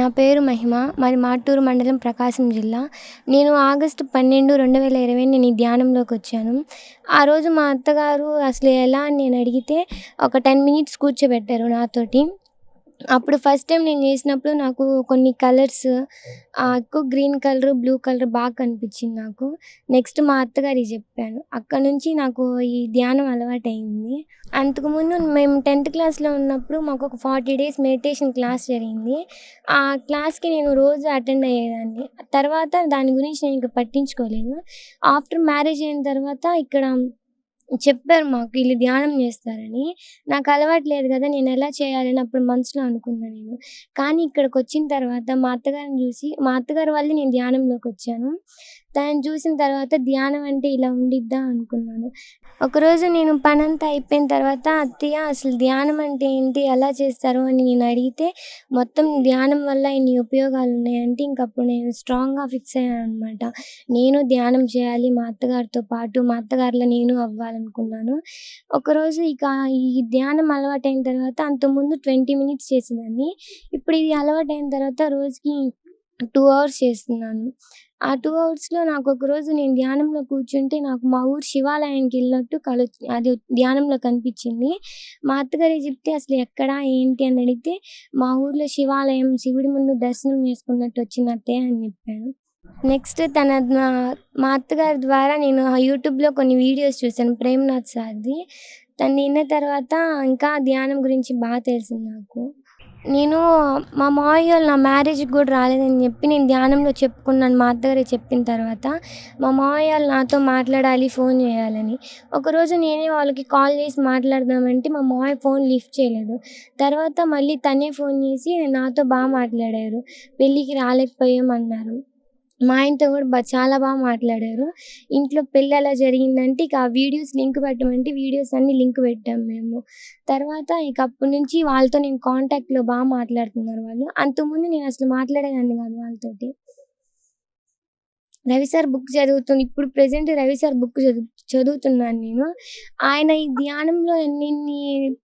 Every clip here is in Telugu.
నా పేరు మహిమ. మరి మాటూరు మండలం ప్రకాశం జిల్లా. నేను ఆగస్టు పన్నెండు రెండు వేల ఇరవై నేను ఈ ధ్యానంలోకి వచ్చాను. ఆ రోజు మా అత్తగారు అసలు ఎలా అని నేను అడిగితే ఒక టెన్ మినిట్స్ కూర్చోబెట్టారు నాతోటి. అప్పుడు ఫస్ట్ టైం నేను చేసినప్పుడు నాకు కొన్ని కలర్స్ ఎక్కువ గ్రీన్ కలర్ బ్లూ కలర్ బాగా కనిపించింది నాకు. నెక్స్ట్ మా అత్తగారికి చెప్పాను. అక్కడ నుంచి నాకు ఈ ధ్యానం అలవాటైంది. అంతకుముందు మేము టెన్త్ క్లాస్లో ఉన్నప్పుడు మాకు ఒక ఫార్టీ డేస్ మెడిటేషన్ క్లాస్ జరిగింది. ఆ క్లాస్కి నేను రోజు అటెండ్ అయ్యేదాన్ని. తర్వాత దాని గురించి నేను ఇంకా పట్టించుకోలేదు. ఆఫ్టర్ మ్యారేజ్ అయిన తర్వాత ఇక్కడ చెప్పారు మాకు వీళ్ళు ధ్యానం చేస్తారని. నాకు అలవాటు లేదు కదా నేను ఎలా చేయాలని అప్పుడు మనసులో అనుకున్నాను నేను. కానీ ఇక్కడికి వచ్చిన తర్వాత మా అత్తగారిని చూసి మా అత్తగారి వల్లే నేను ధ్యానంలోకి వచ్చాను. దాన్ని చూసిన తర్వాత ధ్యానం అంటే ఇలా ఉండిద్దా అనుకున్నాను. ఒకరోజు నేను పనంతా అయిపోయిన తర్వాత అత్తయ్య అసలు ధ్యానం అంటే ఏంటి? ఎలా చేస్తారు? అని నేను అడిగితే మొత్తం ధ్యానం వల్ల ఇన్ని ఉపయోగాలు ఉన్నాయంటే ఇంక అప్పుడు నేను స్ట్రాంగ్గా ఫిక్స్ అయ్యాను అనమాట నేను ధ్యానం చేయాలి మా అత్తగారితో పాటు మా అత్తగారిలో నేను అవ్వాలనుకున్నాను. ఒకరోజు ఇక ఈ ధ్యానం అలవాటైన తర్వాత అంతకుముందు ట్వంటీ మినిట్స్ చేసేదాన్ని. ఇప్పుడు ఇది అలవాటైన తర్వాత రోజుకి టూ అవర్స్ చేస్తున్నాను. ఆ టూ అవర్స్లో నాకు ఒకరోజు నేను ధ్యానంలో కూర్చుంటే నాకు మా ఊరు శివాలయానికి వెళ్ళినట్టు కలు అది ధ్యానంలో కనిపించింది. మా అత్తగారు చెప్తే అసలు ఎక్కడ ఏంటి అని అడిగితే మా ఊర్లో శివాలయం శివుడి ముందు దర్శనం చేసుకున్నట్టు వచ్చింది అత్తయ్య అని చెప్పాను నెక్స్ట్ తన మా అత్తగారి ద్వారా నేను యూట్యూబ్లో కొన్ని వీడియోస్ చూశాను ప్రేమ్నాథ్ సార్ది. తను విన్న తర్వాత ఇంకా ధ్యానం గురించి బాగా తెలిసింది నాకు. నేను మా మావయ్య వాళ్ళు నా మ్యారేజ్కి కూడా రాలేదని చెప్పి నేను ధ్యానంలో చెప్పుకున్నాను మా అత్తగారు చెప్పిన తర్వాత. మా మావయ్య వాళ్ళు నాతో మాట్లాడాలి ఫోన్ చేయాలని. ఒకరోజు నేనే వాళ్ళకి కాల్ చేసి మాట్లాడదామంటే మా మావయ్య ఫోన్ లిఫ్ట్ చేయలేదు. తర్వాత మళ్ళీ తనే ఫోన్ చేసి నాతో బాగా మాట్లాడారు. పెళ్ళికి రాలేకపోయామన్నారు. మా ఆయనతో కూడా బా చాలా బాగా మాట్లాడారు. ఇంట్లో పెళ్ళి ఎలా జరిగిందంటే ఇక ఆ వీడియోస్ లింక్ పెట్టమంటే వీడియోస్ అన్ని లింక్ పెట్టాం మేము. తర్వాత ఇక అప్పటి నుంచి వాళ్ళతో నేను కాంటాక్ట్లో బాగా మాట్లాడుతున్నారు వాళ్ళు. అంతకుముందు నేను అసలు మాట్లాడేదాన్ని కాదు వాళ్ళతోటి. రవి సార్ బుక్ చదువుతుంది. ఇప్పుడు ప్రజెంట్ రవి సార్ బుక్ చదువు చదువుతున్నాను నేను. ఆయన ఈ ధ్యానంలో ఎన్ని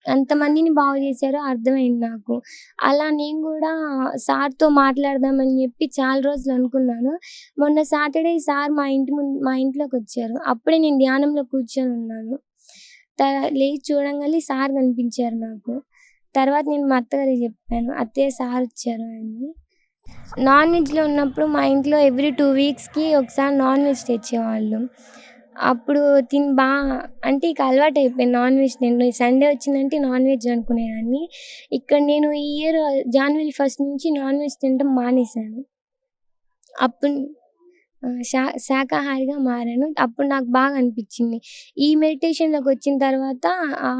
ఎంతమందిని బాగు చేశారో అర్థమైంది నాకు. అలా నేను కూడా సార్తో మాట్లాడదామని చెప్పి చాలా రోజులు అనుకున్నాను. మొన్న సాటర్డే సార్ మా ఇంటి ముందు మా ఇంట్లోకి వచ్చారు. అప్పుడే నేను ధ్యానంలో కూర్చొని ఉన్నాను. త లేచి చూడంగానే సార్ కనిపించారు నాకు. తర్వాత నేను మా అత్తగారికి చెప్పాను అత్తయ్య సార్ వచ్చారు అని. నాన్ వెజ్లో ఉన్నప్పుడు మా ఇంట్లో ఎవ్రీ టూ వీక్స్కి ఒకసారి నాన్ వెజ్ తెచ్చేవాళ్ళు. అప్పుడు తిని బాగా అంటే ఇక అలవాటు అయిపోయింది నాన్ వెజ్ నేను సండే వచ్చిందంటే నాన్ వెజ్ అనుకునేదాన్ని. ఇక్కడ నేను ఈ ఇయర్ జనవరి ఫస్ట్ నుంచి నాన్ వెజ్ తినడం మానేశాను. అప్పుడు శా శాకాహారిగా మారాను. అప్పుడు నాకు బాగా అనిపించింది ఈ మెడిటేషన్లోకి వచ్చిన తర్వాత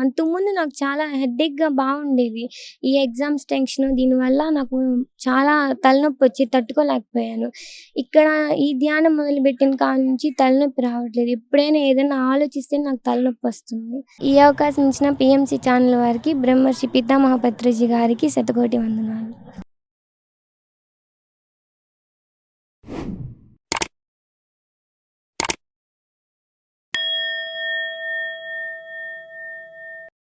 అంతకుముందు నాకు చాలా హెడ్ఏక్గా బాగుండేది ఈ ఎగ్జామ్స్ టెన్షన్ దీనివల్ల నాకు చాలా తలనొప్పి వచ్చి తట్టుకోలేకపోయాను. ఇక్కడ ఈ ధ్యానం మొదలుపెట్టిన కాడ నుంచి తలనొప్పి రావట్లేదు. ఎప్పుడైనా ఏదైనా ఆలోచిస్తే నాకు తలనొప్పి వస్తుంది. ఈ అవకాశం ఇచ్చిన పిఎంసి ఛానల్ వారికి బ్రహ్మర్షి పితామహ గారికి శతకోటి వందనాలు.